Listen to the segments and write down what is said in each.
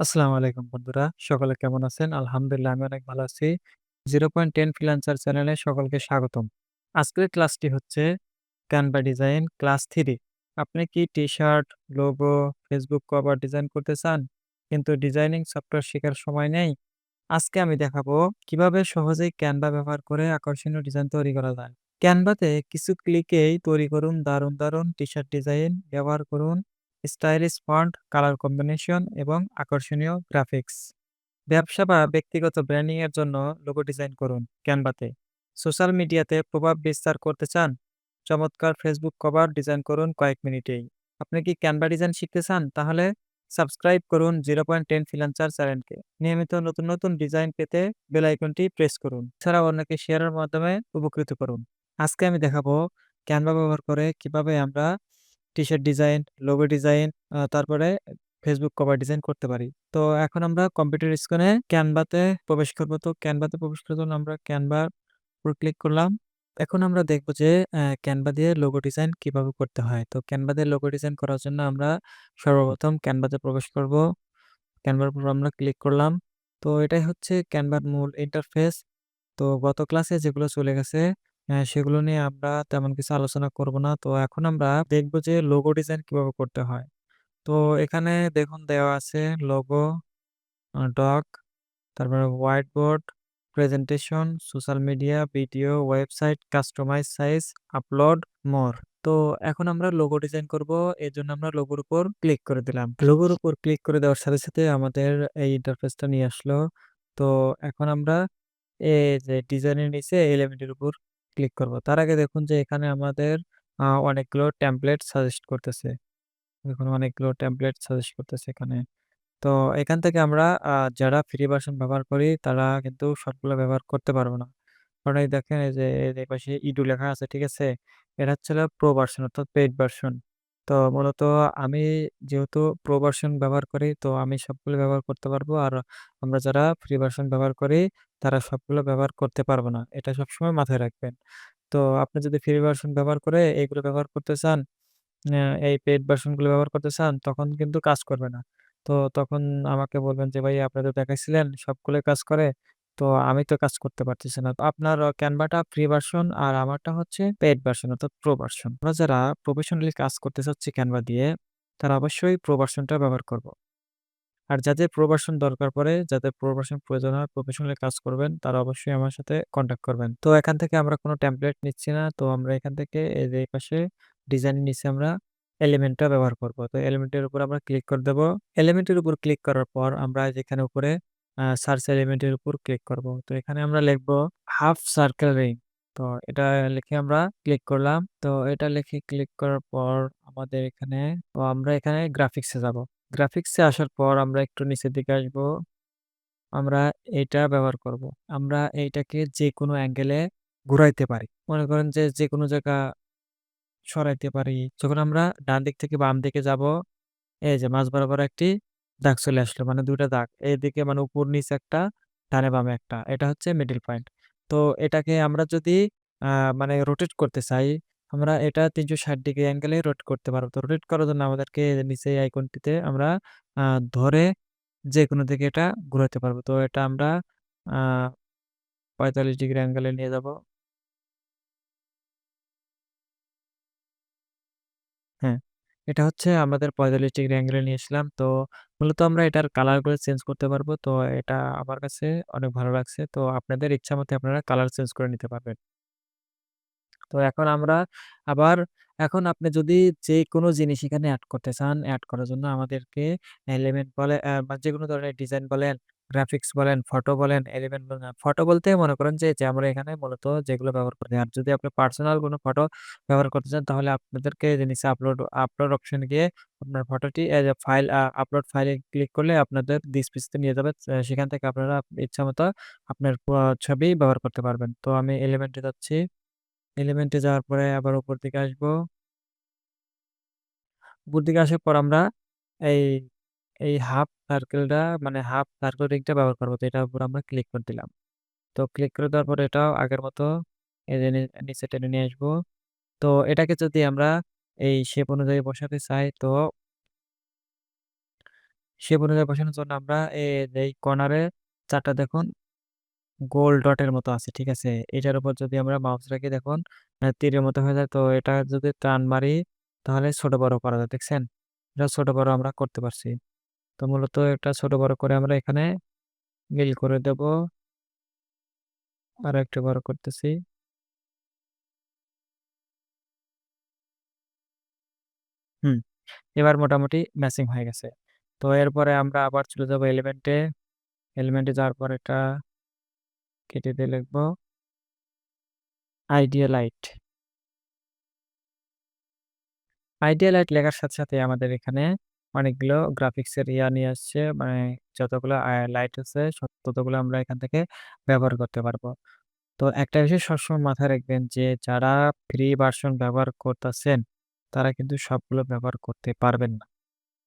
আসসালামু আলাইকুম বন্ধুরা। সকলে কেমন আছেন? আলহামদুলিল্লাহ আমি অনেক ভালো আছি। 0.10 ফ্রিল্যান্সার চ্যানেলে সকলকে স্বাগতম। আজকের ক্লাসটি হচ্ছে Canva ডিজাইন ক্লাস থ্রি আপনি কি T-shirt, logo, Facebook cover design করতে চান? কিন্তু ডিজাইনিং সফটওয়্যার শেখার সময় নেই? আজকে আমি দেখাবো কীভাবে সহজেই ক্যানভা ব্যবহার করে আকর্ষণীয় ডিজাইন তৈরি করা যায়। ক্যানভাতে কিছু ক্লিকেই তৈরি করুন দারুণ, দারুণ টি-শার্ট ডিজাইন। ব্যবহার করুন স্টাইলিশ ফন্ট, কালার কম্বিনেশন এবং আকর্ষণীয় গ্রাফিক্স। ব্যবসা বা ব্যক্তিগত ব্র্যান্ডিং এর জন্য লোগো ডিজাইন করুন ক্যানভাতে সোশ্যাল মিডিয়াতে প্রভাব বিস্তার করতে চান? চমৎকার ফেসবুক কভার ডিজাইন করুন কয়েক মিনিটেই। আপনি কি ক্যানভা ডিজাইন শিখতে চান? তাহলে সাবস্ক্রাইব করুন 0.10 ফ্রিল্যান্সার চ্যানেলকে। নিয়মিত নতুন, নতুন ডিজাইন পেতে বেল আইকনটি প্রেস করুন। এছাড়াও অন্যকে শেয়ারের মাধ্যমে উপকৃত করুন। আজকে আমি দেখাবো ক্যানভা ব্যবহার করে কীভাবে আমরা টি-শার্ট ডিজাইন, লোগো ডিজাইন, তারপরে ফেসবুক কভার ডিজাইন করতে পারি। তো এখন আমরা কম্পিউটার স্ক্রিনে ক্যানভাতে প্রবেশ করব তো ক্যানভাতে প্রবেশ করার জন্য আমরা Canva উপর ক্লিক করলাম। এখন আমরা দেখব যে Canva দিয়ে লোগো ডিজাইন কীভাবে করতে হয়। তো Canva দিয়ে লোগো ডিজাইন করার জন্য আমরা সর্বপ্রথম ক্যানভাতে প্রবেশ করব। এর উপর আমরা ক্লিক করলাম। তো এটাই হচ্ছে ক্যানভার মূল ইন্টারফেস। তো গত ক্লাসে যেগুলো চলে গেছে অ্যা সেগুলো নিয়ে আমরা তেমন কিছু আলোচনা করব না। তো এখন আমরা দেখব যে লোগো ডিজাইন কীভাবে করতে হয়। তো এখানে দেখুন দেওয়া আছে লোগো, ডক, তারপরে white board, presentation, social media, video, website, customise size, upload, more. তো এখন আমরা লোগো ডিজাইন করব। এজন্য আমরা লোগোর উপর ক্লিক করে দিলাম। লোগোর উপর ক্লিক করে দেওয়ার সাথে, সাথে আমাদের এই ইন্টারফেসটা নিয়ে আসলো। তো এখন আমরা এই যে ডিজাইনের নিচে এলিমেন্টের উপর ক্লিক করব। তার আগে দেখুন যে এখানে আমাদের অনেকগুলো টেমপ্লেট সাজেস্ট করতেছে। দেখুন অনেকগুলো টেমপ্লেট সাজেস্ট করতেছে এখানে। তো এখান থেকে আমরা যারা ফ্রি ভার্সন ব্যবহার করি তারা কিন্তু সবগুলো ব্যবহার করতে পারব না। কারণ এই দেখেন এই যে এই পাশে ইডু লেখা আছে, ঠিক আছে? এটা হচ্ছে প্রো ভার্সন অর্থাৎ পেইড ভার্সন। তো মূলত আমি যেহেতু প্রো ভার্সন ব্যবহার করি তো আমি সবগুলো ব্যবহার করতে পারব। আর আমরা যারা ফ্রি ভার্সন ব্যবহার করি তারা সবগুলো ব্যবহার করতে পারব না। এটা সবসময় মাথায় রাখবেন। তো আপনি যদি ফ্রি ভার্সন ব্যবহার করে এগুলো ব্যবহার করতে চান, এই পেইড ভার্সনগুলো ব্যবহার করতে চান তখন কিন্তু কাজ করবে না। তো তখন আমাকে বলবেন যে, "ভাই আপনি তো দেখাইছিলেন সবগুলোই কাজ করে। তো আমি তো কাজ করতে পারতেছি না।" আপনার Canva টা ফ্রি ভার্সন আর আমারটা হচ্ছে পেইড ভার্সন অর্থাৎ প্রো ভার্সন। আমরা যারা প্রফেশনালি কাজ করতে চাচ্ছি Canva দিয়ে তারা অবশ্যই প্রো ভার্সনটা ব্যবহার করব। আর যাদের প্রো ভার্সন দরকার পড়ে, যাদের প্রো ভার্সন প্রয়োজন হয়, প্রফেশনালি কাজ করবেন তারা অবশ্যই আমার সাথে কনট্যাক্ট করবেন। তো এখান থেকে আমরা কোনো টেমপ্লেট নিচ্ছি না। তো আমরা এখান থেকে এই যে পাশে ডিজাইনের নিচে আমরা এলিমেন্টটা ব্যবহার করব। তো এলিমেন্টের উপর আমরা ক্লিক করে দেব। এলিমেন্টের উপর ক্লিক করার পর আমরা যেখানে উপরে সার্চ এলিমেন্টের উপর ক্লিক করব। তো এখানে আমরা লিখব হাফ সার্কেল রিং। তো এটা লিখে আমরা ক্লিক করলাম। তো এটা লিখে ক্লিক করার পর আমাদের এখানে তো আমরা এখানে গ্রাফিক্স যাব। গ্রাফিক্স আসার পর আমরা একটু নিচের দিকে আসব। আমরা এটা ব্যবহার করব। আমরা এইটাকে যেকোনো অ্যাঙ্গেলে ঘুরাইতে পারি। মনে করেন যে যেকোনো জায়গা সরাইতে পারি। যখন আমরা ডান দিক থেকে বাম দিকে যাব, এই যে মাঝ বরাবর একটি দাগ চলে আসলো। মানে ২ টা দাগ। এদিকে মানে উপর নিচ একটা, ডানে বামে একটা। এটা হচ্ছে মিডিল পয়েন্ট। তো এটাকে আমরা যদি মানে রোটেট করতে চাই, আমরা এটা ৩৬০ ডিগ্রি অ্যাঙ্গেলে রোটেট করতে পারব। তো রোটেট করার জন্য আমাদেরকে নিচে আইকনটিতে আমরা ধরে যেকোনো দিকে এটা ঘুরাতে পারব তো এটা আমরা ৪৫ ডিগ্রি অ্যাঙ্গেলে নিয়ে যাব। হ্যাঁ, এটা হচ্ছে আমাদের ৪৫ ডিগ্রি অ্যাঙ্গেলে নিয়ে আসলাম। তো মূলত আমরা এটার কালারগুলো চেঞ্জ করতে পারব। তো এটা আমার কাছে অনেক ভালো লাগছে। তো আপনাদের ইচ্ছামত আপনারা কালার চেঞ্জ করে নিতে পারবেন। তো এখন আমরা আবার এখন আপনি যদি যেকোনো জিনিস এখানে অ্যাড করতে চান, অ্যাড করার জন্য আমাদেরকে এলিমেন্ট বলে অ্যা বা যেকোনো ধরনের ডিজাইন বলেন, গ্রাফিক্স বলেন, ফটো বলেন, এলিমেন্ট বলেন। ফটো বলতে মনে করেন যে, যে আমরা এখানে মূলত যেগুলো ব্যবহার করি। আর যদি আপনি পার্সোনাল কোনো ফটো ব্যবহার করতে চান তাহলে আপনাদেরকে যে নিচে আপলোড আপলোড অপশনে গিয়ে আপনার ফটোটি ফাইল আপলোড ফাইলে ক্লিক করলে আপনাদের দিস পিসতে নিয়ে যাবে। সেখান থেকে আপনারা ইচ্ছা মতো আপনার ছবি ব্যবহার করতে পারবেন। তো আমি এলিমেন্টে যাচ্ছি। এলিমেন্টে যাওয়ার পরে আবার উপর দিকে আসব। উপর দিকে আসার পর আমরা এই, এই হাফ সার্কেলটা মানে হাফ সার্কেল রিংটা ব্যবহার করব। তো এটার উপর আমরা ক্লিক করে দিলাম। তো ক্লিক করে দেওয়ার পরে এটাও আগের মতো এই যে নিচে টেনে নিয়ে আসব। তো এটাকে যদি আমরা এই শেপ অনুযায়ী বসাতে চাই তো শেপ অনুযায়ী বসানোর জন্য আমরা এই কর্নারে ৪ টা দেখুন গোল ডটের মতো আছে। ঠিক আছে? এটার উপর যদি আমরা মাউস রাখি দেখুন তীরের মতো হয়ে যায়। তো এটা যদি টান মারি তাহলে ছোট বড় করা যায়। দেখছেন? এটা ছোট বড় আমরা করতে পারছি। তো মূলত এটা ছোট বড় করে আমরা এখানে মিল করে দেব। আর একটু বড় করতেছি। হুম, এবার মোটামুটি ম্যাচিং হয়ে গেছে। তো এরপরে আমরা আবার চলে যাব এলিমেন্টে। এলিমেন্টে যাওয়ার পর এটা কেটে দিয়ে লিখব আইডিয়া লাইট। আইডিয়া লাইট লেখার সাথে, সাথে আমাদের এখানে অনেকগুলো গ্রাফিক্সের ইয়া নিয়ে আসছে। মানে যতগুলো লাইট আছে ততগুলো আমরা এখান থেকে ব্যবহার করতে পারব। তো একটা বিষয় সবসময় মাথায় রাখবেন যে যারা ফ্রি ভার্সন ব্যবহার করতেছেন, তারা কিন্তু সবগুলো ব্যবহার করতে পারবেন না।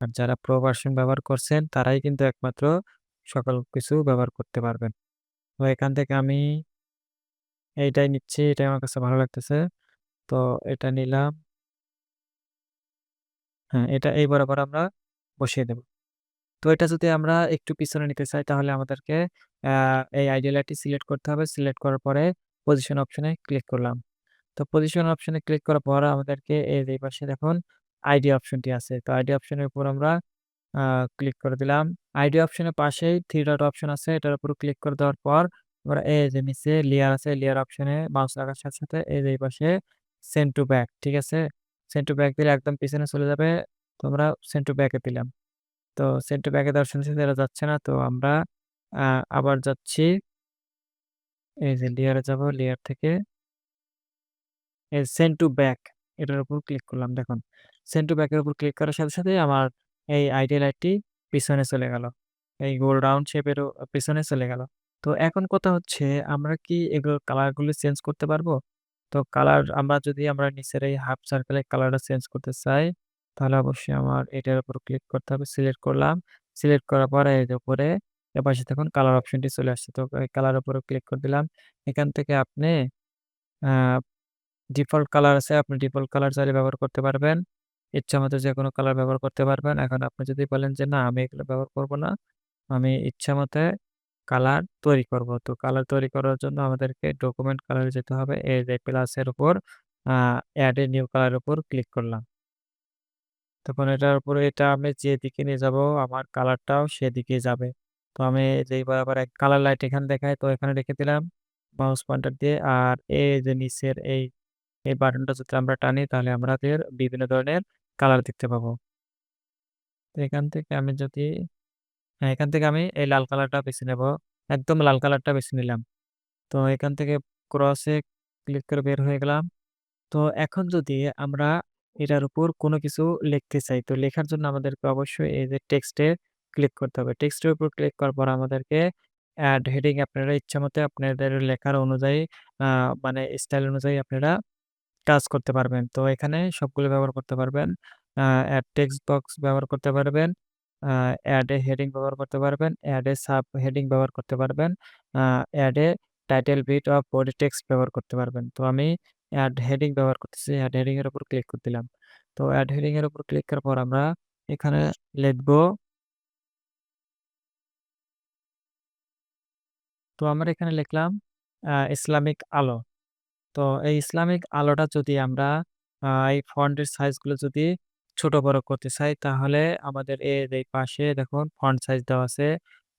আর যারা প্রো ভার্সন ব্যবহার করছেন, তারাই কিন্তু একমাত্র সকল কিছু ব্যবহার করতে পারবেন। তো এখান থেকে আমি এইটাই নিচ্ছি। এটাই আমার কাছে ভালো লাগতেছে। তো এটা নিলাম। হ্যাঁ, এটা এই বরাবর আমরা বসিয়ে দেব। তো এটা যদি আমরা একটু পিছনে নিতে চাই তাহলে আমাদেরকে এই আইডিয়া লাইটটি সিলেক্ট করতে হবে। সিলেক্ট করার পরে পজিশন অপশনে ক্লিক করলাম। তো পজিশন অপশনে ক্লিক করার পর আমাদেরকে এই পাশে দেখুন আইডিয়া অপশনটি আছে। তো আইডিয়া অপশনের উপর আমরা ক্লিক করে দিলাম। আইডিয়া অপশনের পাশেই 3 ডট অপশন আছে। এটার উপর ক্লিক করে দেওয়ার পর আমরা এই যে নিচে লেয়ার আছে, লেয়ার অপশনে মাউস রাখার সাথে, সাথে এই যে পাশে সেন্ড টু ব্যাক, ঠিক আছে? সেন্ড টু ব্যাক দিলে একদম পিছনে চলে যাবে। তো আমরা সেন্ড টু ব্যাক দিলাম। তো সেন্ড টু ব্যাক দেওয়ার সাথে, সাথে যাচ্ছে না। তো আমরা আবার যাচ্ছি। এই যে লেয়ারে যাব, লেয়ার থেকে সেন্ড টু ব্যাক এটার উপর ক্লিক করলাম। দেখুন সেন্ড টু ব্যাক এর উপর ক্লিক করার সাথে, সাথেই আমার এই আইডিয়া লাইটটি পিছনে চলে গেল। এই গোল রাউন্ড শেপেরও পিছনে চলে গেল। তো এখন কথা হচ্ছে আমরা কি এগুলোর কালারগুলো চেঞ্জ করতে পারব? তো কালার আমরা যদি আমরা নিচের এই হাফ সার্কেল এর কালারটা চেঞ্জ করতে চাই, তাহলে অবশ্যই আমার এটার উপর ক্লিক করতে হবে। সিলেক্ট করলাম। সিলেক্ট করার পরে এর উপরে এপাশে দেখুন কালার অপশনটি চলে আসছে। তো কালার উপরে ক্লিক করে দিলাম। এখান থেকে আপনি ডিফল্ট কালার আছে, আপনি ডিফল্ট কালার চাইলে ব্যবহার করতে পারবেন। ইচ্ছামত যেকোনো কালার ব্যবহার করতে পারবেন। এখন আপনি যদি বলেন যে, "না, আমি এগুলো ব্যবহার করব না। আমি ইচ্ছামতে কালার তৈরি করব।" তো কালার তৈরি করার জন্য আমাদেরকে ডকুমেন্ট কালারে যেতে হবে। এই যে প্লাসের উপর এড এ নিউ কালারের উপর ক্লিক করলাম। তখন এটার উপরে এটা আমি যেদিকে নিয়ে যাব আমার কালারটাও সেদিকে যাবে। তো আমি যেই বরাবর এক কালার লাইট এখানে দেখায় তো এখানে রেখে দিলাম মাউস পয়েন্টার দিয়ে। আর এই যে নিচের এই এই বাটনটা যদি আমরা টানি তাহলে আমাদের বিভিন্ন ধরনের কালার দেখতে পাবো। তো এখান থেকে আমি যদি হ্যাঁ, এখান থেকে আমি এই লাল কালারটা বেছে নেব। একদম লাল কালারটা বেছে নিলাম। তো এখান থেকে ক্রসে ক্লিক করে বের হয়ে গেলাম। তো এখন যদি আমরা এটার উপর কোনো কিছু লিখতে চাই, তো লেখার জন্য আমাদেরকে অবশ্যই এই যে টেক্সটে ক্লিক করতে হবে। টেক্সটের উপর ক্লিক করার পর আমাদেরকে এড হেডিং আপনারা ইচ্ছামত আপনাদের লেখার অনুযায়ী মানে স্টাইল অনুযায়ী আপনারা কাজ করতে পারবেন। তো এখানে সবগুলো ব্যবহার করতে পারবেন। অ্যাড টেক্সট বক্স ব্যবহার করতে পারবেন। অ্যাড এ হেডিং ব্যবহার করতে পারবেন। এড এ সাব হেডিং ব্যবহার করতে পারবেন। Add a title bit of body text ব্যবহার করতে পারবেন। তো আমি অ্যাড হেডিং ব্যবহার করতেছি। এড হেডিং এর উপর ক্লিক করে দিলাম। তো এড হেডিং এর উপর ক্লিক করার পর আমরা এখানে লিখব তো আমরা এখানে লিখলাম ইসলামিক আলো। তো এই ইসলামিক আলোটা যদি আমরা, আ এই ফন্টের সাইজগুলো যদি ছোট বড় করতে চাই, তাহলে আমাদের এর এই পাশে দেখুন ফন্ট সাইজ দেওয়া আছে।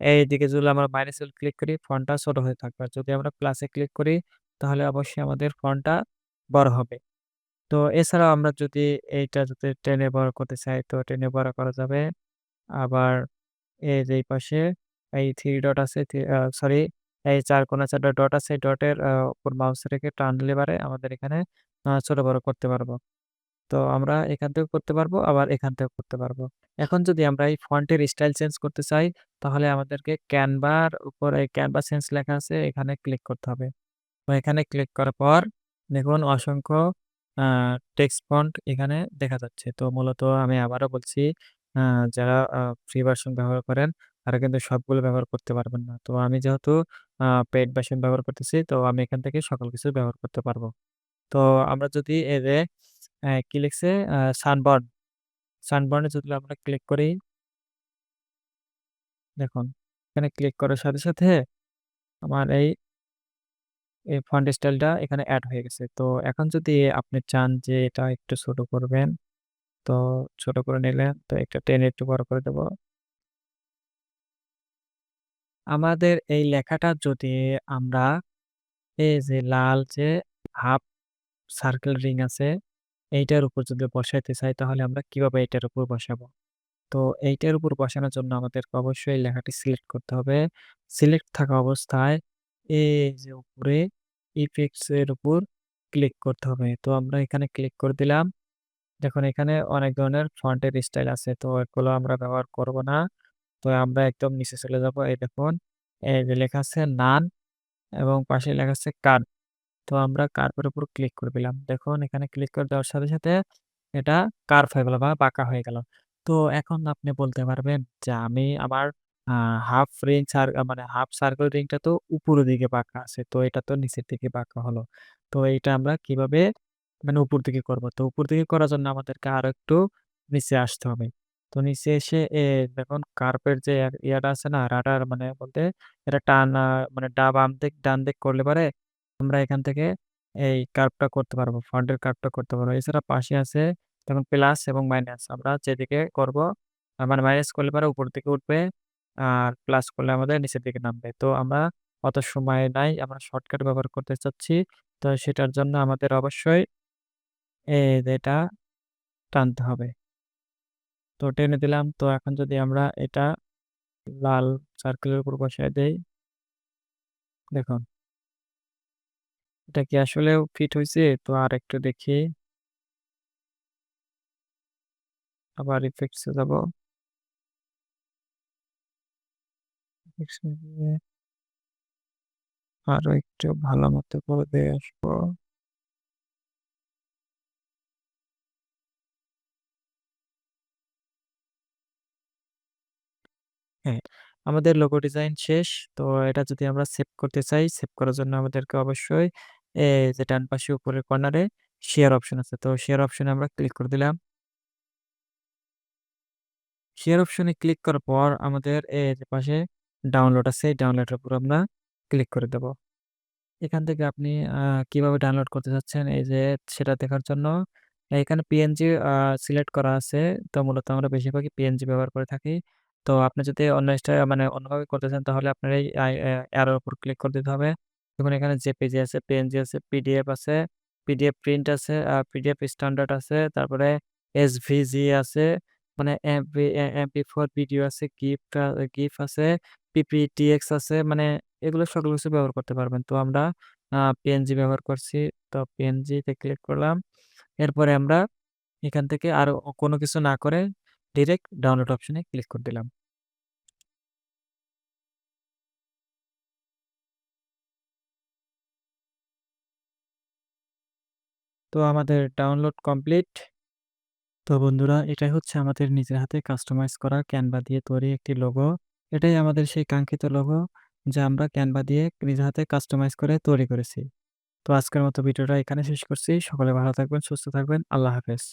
এইদিকে যদি আমরা মাইনাস ক্লিক করি ফন্টটা ছোট হয়ে থাকবে। আর যদি আমরা প্লাসে ক্লিক করি, তাহলে অবশ্যই আমাদের ফন্টটা বড় হবে। তো এছাড়াও আমরা যদি এইটা যদি টেনে বড় করতে চাই, তো টেনে বড় করা যাবে। আবার এই যে এই পাশে এই থ্রি ডট আছে সরি এই ৪ কোণা ৪ টা ডট আছে ডটের উপর মাউস রেখে টানলে পারে আমাদের এখানে ছোট বড় করতে পারব। তো আমরা এখান থেকেও করতে পারব, আবার এখান থেকেও করতে পারব। এখন যদি আমরা এই ফন্টের স্টাইল চেঞ্জ করতে চাই, তাহলে আমাদেরকে ক্যানভার উপরে ক্যানভা চেঞ্জ লেখা আছে, এখানে ক্লিক করতে হবে। তো এখানে ক্লিক করার পর দেখুন অসংখ্য টেক্সট ফন্ট এখানে দেখা যাচ্ছে। তো মূলত আমি আবারও বলছি যারা ফ্রি ভার্সন ব্যবহার করেন, তারা কিন্তু সবগুলো ব্যবহার করতে পারবেন না। তো আমি যেহেতু আ পেইড ব্যবহার করতেছি তো আমি এখান থেকে সকল কিছু ব্যবহার করতে পারব। তো আমরা যদি অ্যা কি লিখছে সানবার্ন, যদি আমরা ক্লিক করি দেখুন এখানে ক্লিক করার সাথে, সাথে আমার এই এই ফন্ট স্টাইলটা এখানে এড হয়ে গেছে। তো এখন যদি আপনি চান যে এটা একটু ছোট করবেন, তো ছোট করে নিলেন। তো একটা টেনে একটু বড় করে দেব। আমাদের এই লেখাটা যদি আমরা এই যে লাল যে হাফ সার্কেল রিং আছে, এইটার উপর যদি বসাইতে চাই তাহলে আমরা কীভাবে এটার উপর বসাবো? তো এইটার উপর বসানোর জন্য আমাদের অবশ্যই লেখাটি সিলেক্ট করতে হবে। সিলেক্ট থাকা অবস্থায় এই যে উপরে ইফেক্টস এর উপর ক্লিক করতে হবে। তো আমরা এখানে ক্লিক করে দিলাম। দেখুন এখানে অনেক ধরনের ফন্টের স্টাইল আছে। তো এগুলো আমরা ব্যবহার করব না। তো আমরা একদম নিচে চলে যাব। এই দেখুন এই যে লেখা আছে নান এবং পাশে লেখা আছে কার্ভ। তো আমরা কার্ভের উপর ক্লিক করে দিলাম। দেখুন এখানে ক্লিক করে দেওয়ার সাথে, সাথে এটা কার্ভ হয়ে গেল বা বাঁকা হয়ে গেল। তো এখন আপনি বলতে পারবেন যে আমি আমার হাফ রিং মানে হাফ সার্কেল রিংটা তো উপরের দিকে বাঁকা আছে। তো এটা তো নিচের দিকে বাঁকা হলো। তো এইটা আমরা কীভাবে মানে উপর দিকে করব। তো উপর দিকে করার জন্য আমাদেরকে আরও একটু নিচে আসতে হবে। তো নিচে এসে, এ দেখুন কার্ভের যে ইয়া ইয়াটা আছে না রাডার মানে বলতে এটা টান মানে ডা বাম দিক, ডান দিক করলে পারে আমরা এখান থেকে এই কার্ভটা করতে পারব। ফন্টের কার্ভটা করতে পারব। এছাড়া পাশে আছে যেমন প্লাস এবং মাইনাস। আমরা যেদিকে করব মানে মাইনাস করলে পারে উপর দিকে উঠবে। আর প্লাস করলে আমাদের নিচের দিকে নামবে। তো আমরা অত সময় নাই। আমরা শর্টকাট ব্যবহার করতে চাচ্ছি। তো সেটার জন্য আমাদের অবশ্যই এটা টানতে হবে। তো টেনে দিলাম। তো এখন যদি আমরা এটা লাল সার্কেলের উপর বসায় দেই, দেখুন এটা কি আসলেও ফিট হয়েছে তো আর একটু দেখি। আবার ইফেক্টস যাব। আরও একটু ভালো মতো করে দিয়ে আসব। হ্যাঁ, আমাদের লোগো ডিজাইন শেষ। তো এটা যদি আমরা সেভ করতে চাই, সেভ করার জন্য আমাদেরকে অবশ্যই এই যে ডান পাশে উপরের কর্নারে শেয়ার অপশন আছে। তো শেয়ার অপশনে আমরা ক্লিক করে দিলাম। শেয়ার অপশনে ক্লিক করার পর আমাদের এই যে পাশে ডাউনলোড আছে, এই ডাউনলোডের উপর আমরা ক্লিক করে দেব। এখান থেকে আপনি কীভাবে ডাউনলোড করতে চাচ্ছেন এই যে সেটা দেখার জন্য এখানে পিএনজি সিলেক্ট করা আছে। তো মূলত আমরা বেশিরভাগই পিএনজি ব্যবহার করে থাকি। তো আপনি যদি অন্য স্টাইল মানে অন্যভাবে করতে চান তাহলে আপনার এই আই অ্যা অ্যারোর উপর ক্লিক করে দিতে হবে। দেখুন এখানে জেপিজি আছে, পিএনজি আছে, পিডিএফ আছে, পিডিএফ প্রিন্ট আছে, আ পিডিএফ স্ট্যান্ডার্ড আছে, তারপরে এসভিজি আছে, মানে এমপি এ এমপি4 ভিডিও আছে, গিফট আ গিফ আছে, পিপিটিএক্স আছে মানে এগুলো সকল কিছু ব্যবহার করতে পারবেন। তো আমরা পিএনজি ব্যবহার করছি। তো পিএনজি তে ক্লিক করলাম। এরপরে আমরা এখান থেকে আর কোনো কিছু না করে ডিরেক্ট ডাউনলোড অপশনে ক্লিক করে দিলাম। তো আমাদের ডাউনলোড কমপ্লিট। তো বন্ধুরা এটাই হচ্ছে আমাদের নিজের হাতে কাস্টমাইজ করা ক্যানভা দিয়ে তৈরি একটি লোগো। এটাই আমাদের সেই কাঙ্ক্ষিত লোগো যা আমরা ক্যানভা দিয়ে নিজের হাতে কাস্টমাইজ করে তৈরি করেছি। তো আজকের মতো ভিডিওটা এখানে শেষ করছি। সকলে ভালো থাকবেন, সুস্থ থাকবেন। আল্লাহ হাফেজ।